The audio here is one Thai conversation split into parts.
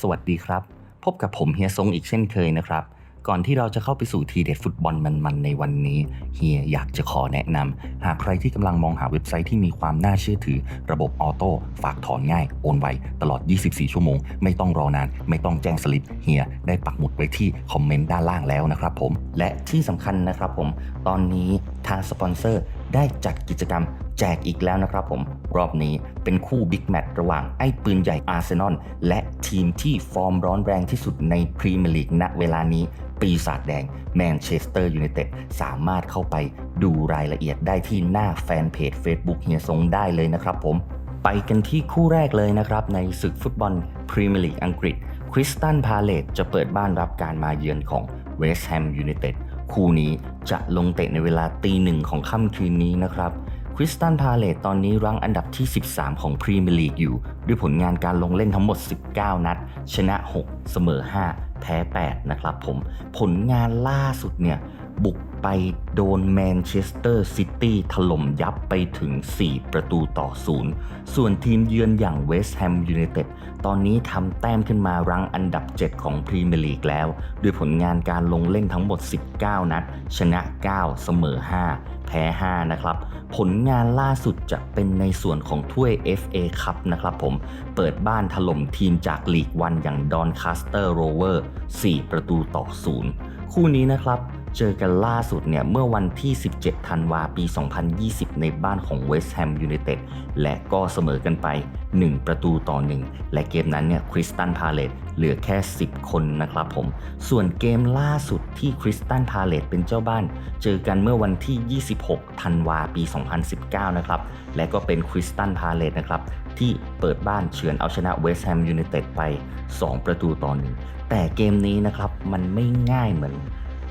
สวัสดีครับ พบกับผมเฮียซงอีกเช่นเคยนะครับ ก่อนที่เราจะเข้าไปสู่ทีเด็ดฟุตบอลมันๆในวันนี้เฮียอยากจะขอแนะนำหากใครที่กำลังมองหาเว็บไซต์ที่มีความน่าเชื่อถือ ระบบออโต้ฝากถอนง่ายโอนไวตลอด 24 ชั่วโมง ไม่ต้องรอนาน ไม่ต้องแจ้งสลิปเฮียได้ปักหมุดไว้ที่คอมเมนต์ด้านล่างแล้วนะครับผมและที่สำคัญนะครับผมตอนนี้ทางสปอนเซอร์ได้จัดกิจกรรม แจกอีกแล้วนะครับผม รอบนี้เป็นคู่บิ๊กแมตช์ระหว่างไอ้ปืนใหญ่อาร์เซนอลและทีมที่ฟอร์มร้อนแรงที่สุดในพรีเมียร์ลีกณเวลานี้ ปีศาจแดงแมนเชสเตอร์ยูไนเต็ดสามารถเข้าไปดูรายละเอียดได้ที่หน้าแฟนเพจ Facebook เฮียซงได้เลยนะครับผม ไปกันที่คู่แรกเลยนะครับ ในศึกฟุตบอลพรีเมียร์ลีกอังกฤษคริสตันพาเลตจะเปิดบ้านรับการมาเยือนของเวสต์แฮมยูไนเต็ดคู่นี้จะลงเตะในเวลาตีหนึ่งของค่ำคืนนี้นะครับ คริสตันพาเลตตอนนี้รั้งอันดับที่ 13 ของพรีเมียร์ลีกอยู่ ด้วยผลงานการลงเล่นทั้งหมด 19 นัด ชนะ 6 เสมอ 5 แพ้ 8 นะครับผม ผลงานล่าสุดเนี่ย บุก ไปโดนแมนเชสเตอร์ซิตี้ถล่มยับไปถึง 4 ประตูต่อ0ส่วนทีมเยือนอย่างเวสต์แฮมยูไนเต็ดตอนนี้ทำแต้มขึ้นมารั้งอันดับ 7 ของพรีเมียร์ลีกแล้ว ด้วยผลงานการลงเล่นทั้งหมด 19 นัด ชนะ 9 เสมอ 5 แพ้ 5 นะครับ ผลงานล่าสุดจะเป็นในส่วนของถ้วย FA คัพนะครับผม เปิดบ้านถล่มทีมจากลีกวันอย่างดอนคาสเตอร์โรเวอร์4ประตูต่อ0คู่นี้นะครับ เจอกันล่าสุดเนี่ยเมื่อวันที่ 17 ธันวาปี 2020 ในบ้านของเวสต์แฮมยูไนเต็ดและก็เสมอกันไป 1 ประตูต่อ 1 และเกมนั้นเนี่ยคริสตันพาเลตเหลือแค่ 10 คนนะครับผม ส่วนเกมล่าสุดที่คริสตันพาเลตเป็นเจ้าบ้าน เจอกันเมื่อวันที่ 26 ธันวาปี 2019 นะครับ และก็เป็นคริสตันพาเลตนะครับที่เปิดบ้านเฉือนเอาชนะเวสต์แฮมยูไนเต็ดไป 2 ประตูต่อหนึ่งแต่เกมนี้นะครับมันไม่ง่ายเหมือน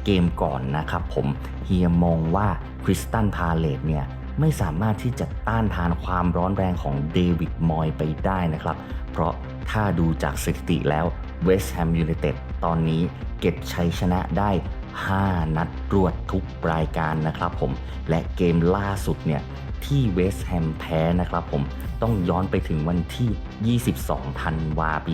เกมก่อนนะครับผมเฮียมองว่าคริสตันพาเลตเนี่ยไม่สามารถที่จะต้านทานความร้อนแรงของเดวิดมอยไปได้นะครับ เพราะถ้าดูจากสถิติแล้วเวสต์แฮมยูไนเต็ดตอนนี้เก็บชัยชนะได้ 5 นัดรวดทุกรายการนะครับผม และเกมล่าสุดเนี่ย ที่เวสต์แฮมแพ้นะครับผมต้องย้อนไปถึงวันที่ 22 ธันวาปี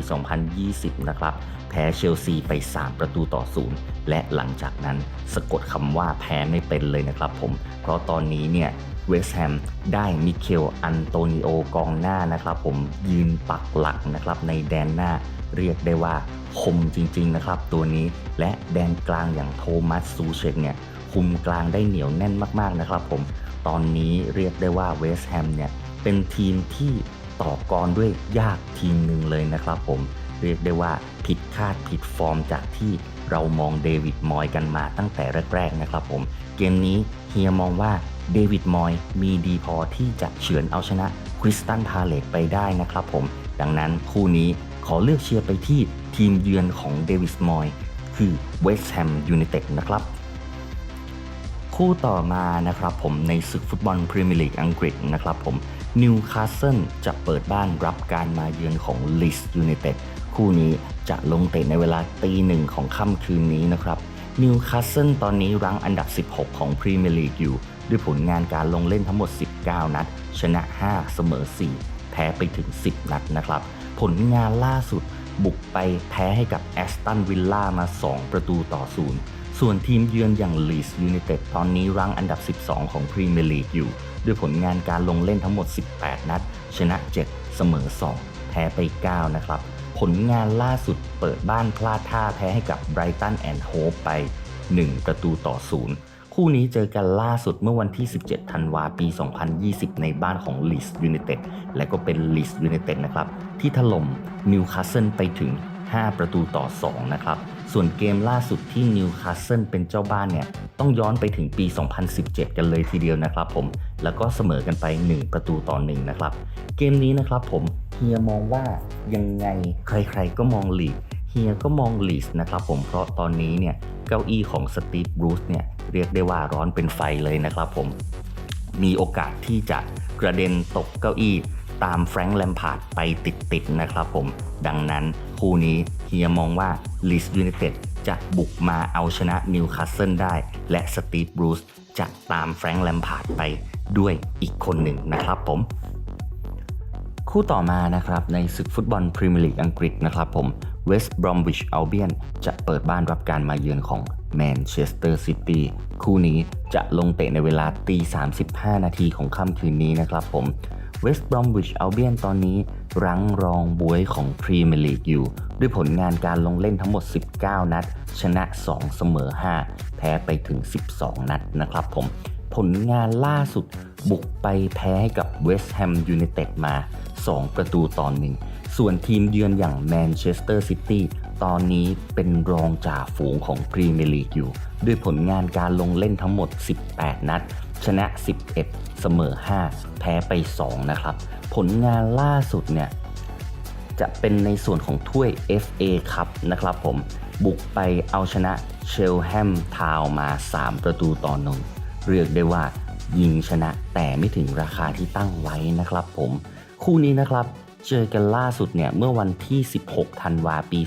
2020 นะครับ แพ้เชลซีไป 3 ประตูต่อ0และหลังจากนั้นสะกดคำว่าแพ้ไม่เป็นเลยนะครับผม เพราะตอนนี้เนี่ยเวสต์แฮมได้มิเคลอันโตนิโอกองหน้านะครับผมยืนปักหลักนะครับในแดนหน้าเรียกได้ว่าคมจริงๆนะครับตัวนี้และแดนกลางอย่างโทมัสซูเชกเนี่ยคุมกลางได้เหนียวแน่นมากๆนะครับผม ตอนนี้เรียกได้ว่าเวสต์แฮมเนี่ยเป็นทีมที่ต่อกรด้วยยากทีมหนึ่งเลยนะครับผมเรียกได้ว่าผิดคาดผิดฟอร์มจากที่เรามองเดวิดมอยกันมาตั้งแต่แรกๆนะครับผม เกมนี้เฮียมองว่าเดวิดมอยมีดีพอที่จะเฉือนเอาชนะคริสตันพาเลตไปได้นะครับผม ดังนั้นคู่นี้ขอเลือกเชียร์ไปที่ทีมเยือนของเดวิดมอยคือเวสต์แฮมยูไนเต็ดนะครับ คู่ต่อมานะครับผมในศึกฟุตบอลพรีเมียร์ลีกอังกฤษนะครับผมนิวคาสเซิลจะเปิดบ้านรับการมาเยือนของลิสยูไนเต็ดคู่นี้จะลงเตะในเวลาตีหนึ่งของค่ำคืนนี้นะครับนิวคาสเซิลตอนนี้รั้งอันดับ 16 ของพรีเมียร์ลีกอยู่ ด้วยผลงานการลงเล่นทั้งหมด 19 นัด ชนะ 5 เสมอ 4 แพ้ไปถึง 10 นัดนะครับ ผลงานล่าสุดบุกไปแพ้ให้กับแอสตันวิลล่ามา 2 ประตูต่อ0 ส่วนทีมเยือนอย่างลีสยูไนเต็ดตอนนี้รั้งอันดับ 12 ของพรีเมียร์ลีกอยู่ ด้วยผลงานการลงเล่นทั้งหมด 18 นัด ชนะ 7 เสมอ 2 แพ้ไป 9 นะครับ ผลงานล่าสุดเปิดบ้านพลาดท่าแพ้ให้กับไบรตันแอนด์โฮปไป 1 ประตูต่อ 0คู่นี้เจอกันล่าสุดเมื่อวันที่ 17 ธันวาปี 2020 ในบ้านของลีสยูไนเต็ดและก็เป็นลีสยูไนเต็ดนะครับ ที่ถล่มนิวคาสเซิลไปถึง 5 ประตูต่อ 2 นะครับ ส่วนเกมล่าสุดที่นิวคาสเซิลเป็นเจ้าบ้านเนี่ย ต้องย้อนไปถึงปี 2017 กันเลยทีเดียวนะครับผม แล้วก็เสมอกันไป 1 ประตูต่อ1นะครับ เกมนี้นะครับผมเฮียมองว่ายังไงใครๆก็มองลีดเฮียก็มองลีสนะครับผมเพราะตอนนี้เนี่ยเก้าอี้ของสตีฟบรูซเนี่ยเรียกได้ว่าร้อนเป็นไฟเลยนะครับผม มีโอกาสที่จะกระเด็นตกเก้าอี้ตามแฟรงค์แลมพาร์ดไปติดๆนะครับผม ดังนั้นคู่นี้ เฮียมองว่าลีสยูไนเต็ดจะบุกมาเอาชนะนิวคาสเซิลได้ และสตีฟบรูซจะตามแฟรงค์แลมพาร์ดไปด้วยอีกคนหนึ่งนะครับผม คู่ต่อมานะครับในศึกฟุตบอลพรีเมียร์ลีกอังกฤษนะครับผมเวสต์บรอมวิชอัลเบียนจะเปิดบ้านรับการมาเยือนของแมนเชสเตอร์ซิตี้คู่นี้จะลงเตะในเวลาตี35 นาทีของค่ำคืนนี้นะครับผมเวสต์บรอมวิชอัลเบียนตอนนี้ รั้งรองบวยของพรีเมียร์ลีกอยู่ ด้วยผลงานการลงเล่นทั้งหมด 19 นัด ชนะ 2 เสมอ 5 แพ้ไปถึง 12 นัดนะครับผม ผลงานล่าสุดบุกไปแพ้ให้กับเวสต์แฮมยูไนเต็ดมา 2 ประตูต่อหนึ่ง ส่วนทีมเยือนอย่างแมนเชสเตอร์ซิตี้ตอนนี้เป็นรองจ่าฝูงของพรีเมียร์ลีกอยู่ ด้วยผลงานการลงเล่นทั้งหมด 18 นัด ชนะ 11 เสมอ 5 แพ้ไป 2 นะครับ ผลงานล่าสุดเนี่ย จะเป็นในส่วนของถ้วย FA ครับนะครับผม บุกไปเอาชนะเชลแฮมทาวมา 3 ประตูต่อหนึ่งเรียกได้ว่ายิงชนะแต่ไม่ถึงราคาที่ตั้งไว้นะครับผม คู่นี้นะครับ เจอกันล่าสุดเนี่ยเมื่อวันที่ 16 ธันวาปี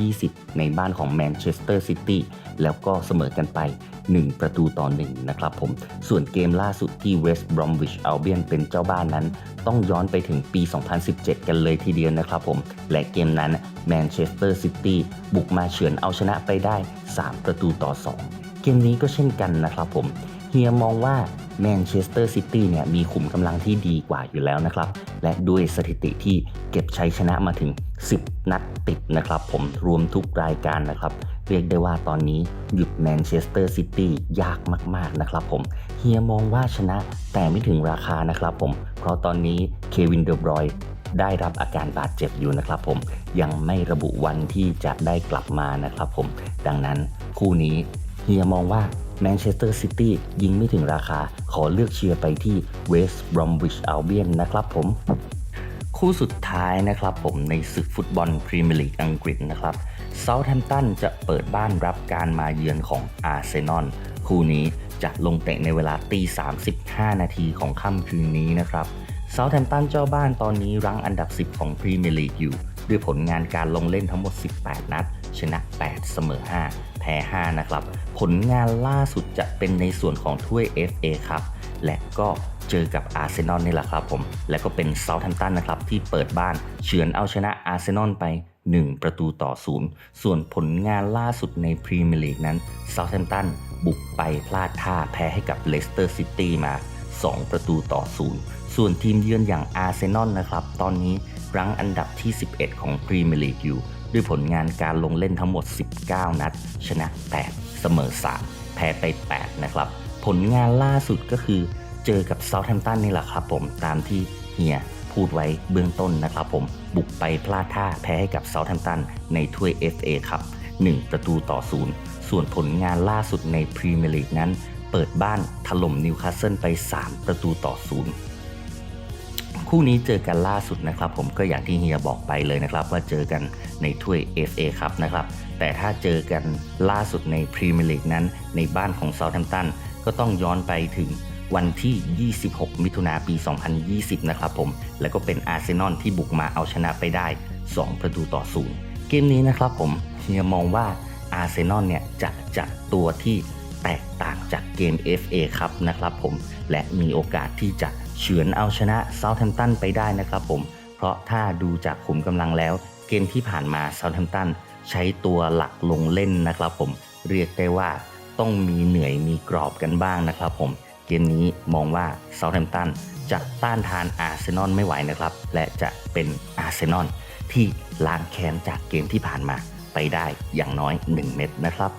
2020 ในบ้านของแมนเชสเตอร์ซิตี้แล้วก็เสมอกันไป 1 ประตูต่อ 1 นะครับผม ส่วนเกมล่าสุดที่เวสต์บรอมวิชอัลเบียนเป็นเจ้าบ้านนั้น ต้องย้อนไปถึงปี 2017 กันเลยทีเดียวนะครับผม และเกมนั้นแมนเชสเตอร์ซิตี้บุกมาเฉือนเอาชนะไปได้ 3 ประตูต่อ 2 เกมนี้ก็เช่นกันนะครับผม เฮียมองว่าแมนเชสเตอร์ซิตี้เนี่ยมีขุมกำลังที่ดีกว่าอยู่แล้วนะครับ และด้วยสถิติที่เก็บชัยชนะมาถึง 10 นัดติดนะครับ ผมรวมทุกรายการนะครับ เรียกได้ว่าตอนนี้หยุดแมนเชสเตอร์ซิตี้ยากมากๆนะครับผมเฮียมองว่าชนะแต่ไม่ถึงราคานะครับผม เพราะตอนนี้เควินเดอบรอยได้รับอาการบาดเจ็บอยู่นะครับผมยังไม่ระบุวันที่จะได้กลับมานะครับผมดังนั้นคู่นี้เฮียมองว่า แมนเชสเตอร์ซิตี้ยิงไม่ถึงราคา ขอเลือกเชียร์ไปที่เวสต์บรอมวิชอัลเบียนนะครับผม คู่สุดท้ายนะครับผมในศึกฟุตบอลพรีเมียร์ลีกอังกฤษนะครับเซาท์แฮมป์ตันจะเปิดบ้านรับการมาเยือนของอาร์เซนอลคู่นี้จะลงเตะในเวลาตี35 นาทีของค่ำคืนนี้นะครับเซาท์แฮมป์ตันเจ้าบ้านตอนนี้รั้งอันดับ 10 ของพรีเมียร์ลีกอยู่ ด้วยผลงานการลงเล่นทั้งหมด 18 นัด ชนะ 8 เสมอ 5 พ้ 5 นะครับ ผลงานล่าสุดจะเป็นในส่วนของถ้วย FA ครับ และก็เจอกับอาร์เซนอลนี่แหละครับผม และก็เป็นเซาท์แฮมป์ตันนะครับ ที่เปิดบ้านเฉือนเอาชนะอาร์เซนอลไป 1 ประตูต่อศูนย์ส่วนผลงานล่าสุดในพรีเมียร์ลีกนั้นเซาท์แฮมป์ตันบุกไปพลาดท่าแพ้ให้กับเลสเตอร์ซิตี้มา 2 ประตูต่อศูนย์ส่วนทีมเยือนอย่างอาร์เซนอลนะครับ ตอนนี้รั้งอันดับที่ 11 ของพรีเมียร์ลีกอยู่ ด้วยผลงานการลงเล่นทั้งหมด 19 นัด ชนะ 8 เสมอ 3 แพ้ไป 8 นะครับ ผลงานล่าสุดก็คือเจอกับเซาท์แฮมป์ตันนี่แหละครับผมตามที่เฮียพูดไว้เบื้องต้นนะครับผมบุกไปพลาดท่าแพ้ให้กับเซาท์แฮมป์ตันในถ้วย FA ครับ 1 ประตูต่อศูนย์ส่วนผลงานล่าสุดในพรีเมียร์ลีกนั้น เปิดบ้านถล่มนิวคาสเซิลไป 3 ประตูต่อศูนย์ คู่นี้เจอกันล่าสุดนะครับ ผมก็อย่างที่เฮียบอกไปเลยนะครับ ว่าเจอกันในถ้วย FA ครับนะครับ แต่ถ้าเจอกันล่าสุดในพรีเมียร์ลีกนั้น ในบ้านของเซาท์แฮมป์ตันก็ต้องย้อนไปถึงวันที่ 26 มิถุนาปี 2020 นะครับผม แล้วก็เป็นอาร์เซนอลที่บุกมาเอาชนะไปได้ 2 ประตูต่อศูนย์เกมนี้นะครับผมเฮียมองว่าอาร์เซนอลเนี่ยจะจัดตัวที่แตกต่างจากเกม FA ครับนะครับผม และมีโอกาสที่จะ เฉือนเอาชนะเซาท์แฮมป์ตันไปได้นะครับผม เพราะถ้าดูจากขุมกำลังแล้ว เกมที่ผ่านมาเซาท์แฮมป์ตันใช้ตัวหลักลงเล่นนะครับผม เรียกได้ว่าต้องมีเหนื่อยมีกรอบกันบ้างนะครับผม เกมนี้มองว่าเซาท์แฮมป์ตันจะต้านทานอาร์เซนอลไม่ไหวนะครับ และจะเป็นอาร์เซนอลที่ล้างแค้นจากเกมที่ผ่านมาไปได้อย่างน้อย 1 เม็ดนะครับ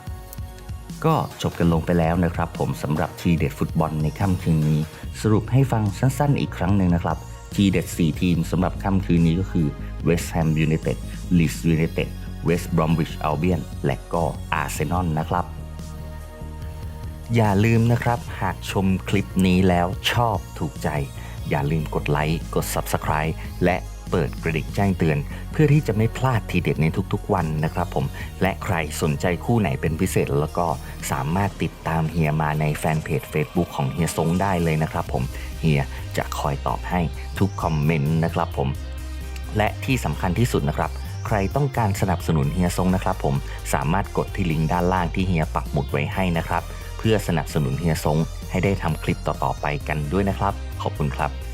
ก็จบกันลงไปแล้วนะครับผมสำหรับทีเด็ดฟุตบอลในค่ำคืนนี้ สรุปให้ฟังสั้นๆอีกครั้งหนึ่งนะครับทีเด็ด4ทีมสำหรับค่ำคืนนี้ก็คือ West Ham United Leeds United West Bromwich Albion และก็อาร์เซนอลนะครับ อย่าลืมนะครับ หากชมคลิปนี้แล้วชอบถูกใจ อย่าลืมกดไลค์กด Subscribe และ เปิดกระดิ่งแจ้งเตือน เพื่อที่จะไม่พลาดทีเด็ดในทุกๆวันนะครับผม และใครสนใจคู่ไหนเป็นพิเศษแล้วก็สามารถติดตามเฮียมาในแฟนเพจ Facebook ของเฮียซงได้เลยนะครับผม เฮียจะคอยตอบให้ทุกคอมเมนต์นะครับผม และที่สำคัญที่สุดนะครับใครต้องการสนับสนุนเฮียซงนะครับผมสามารถกดที่ลิงก์ด้านล่างที่เฮียปักหมุดไว้ให้นะครับ เพื่อสนับสนุนเฮียซงให้ได้ทำคลิปต่อๆไปกันด้วยนะครับ ขอบคุณครับ